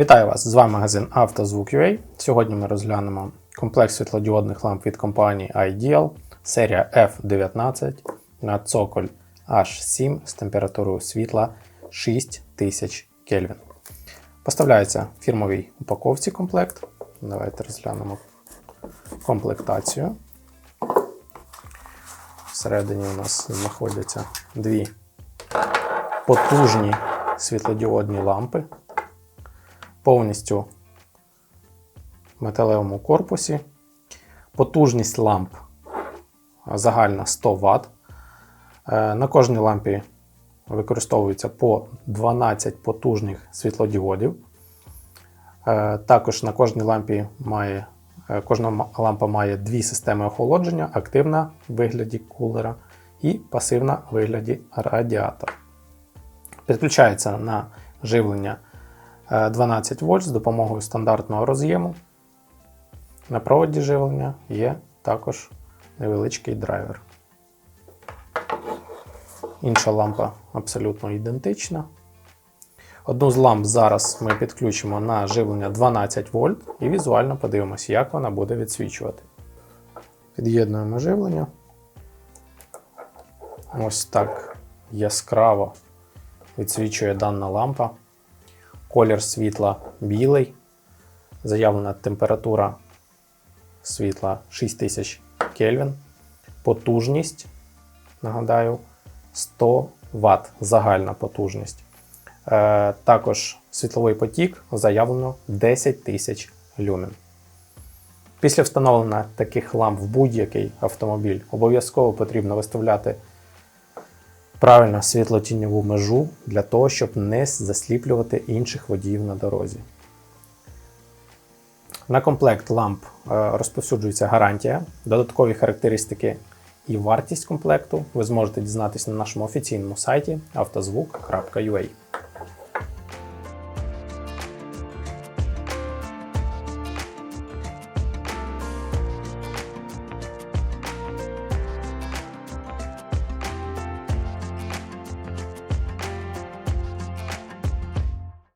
Вітаю вас! З вами магазин «Автозвук.UA». Сьогодні ми розглянемо комплект світлодіодних ламп від компанії Ideal, серія F19 на цоколь H7 з температурою світла 6000 Кельвін. Поставляється в фірмовій упаковці комплект. Давайте розглянемо комплектацію. Всередині у нас знаходяться дві потужні світлодіодні лампи повністю металевому корпусі. Потужність ламп загальна 100 Вт. Е, На кожній лампі використовується по 12 потужних світлодіодів. Е, Також на кожній лампі має, е, кожна лампа має дві системи охолодження: активна в вигляді кулера і пасивна в вигляді радіатора. Підключається на живлення е, 12 вольт з допомогою стандартного роз'єму. На проводі живлення є також невеличкий драйвер. Інша лампа абсолютно ідентична. Одну з ламп зараз ми підключимо на живлення 12 вольт і візуально подивимося, як вона буде відсвічувати. Під'єднуємо живлення. Ось так яскраво відсвічує дана лампа. Колір світла білий. Заявлена температура світла 6000 Кельвін. Потужність, нагадаю, 100 Вт загальна потужність. Е, також світловий потік заявлено 10 тисяч люмен. Після встановлення таких ламп в будь-який автомобіль обов'язково потрібно виставляти правильно світлотіньову межу для того, щоб не засліплювати інших водіїв на дорозі. На комплект ламп е, розповсюджується гарантія, додаткові характеристики і вартість комплекту ви зможете дізнатися на нашому офіційному сайті автозвук.ua.